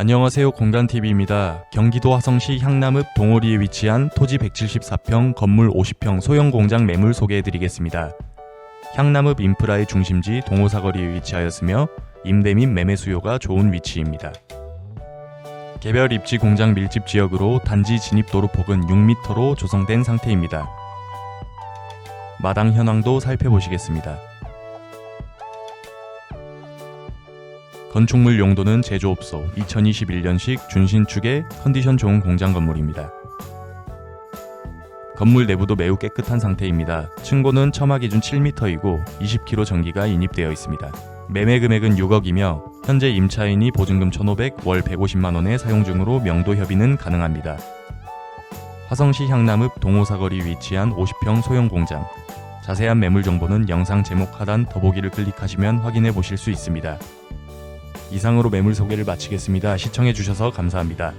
안녕하세요 공간TV입니다. 경기도 화성시 향남읍 동호리에 위치한 토지 174평, 건물 50평 소형 공장 매물 소개해드리겠습니다. 향남읍 인프라의 중심지 동호사거리에 위치하였으며 임대 및 매매 수요가 좋은 위치입니다. 개별 입지 공장 밀집 지역으로 단지 진입 도로폭은 6m로 조성된 상태입니다. 마당 현황도 살펴보시겠습니다. 건축물 용도는 제조업소 2021년식 준신축의 컨디션 좋은 공장 건물입니다. 건물 내부도 매우 깨끗한 상태입니다. 층고는 첨화 기준 7m이고 20kV 전기가 인입되어 있습니다. 매매 금액은 6억이며 현재 임차인이 보증금 1,500, 월 150만 원의 사용 중으로 명도 협의는 가능합니다. 화성시 향남읍 동호사거리 위치한 50평 소형 공장. 자세한 매물 정보는 영상 제목 하단 더보기를 클릭하시면 확인해 보실 수 있습니다. 이상으로 매물 소개를 마치겠습니다. 시청해 주셔서 감사합니다.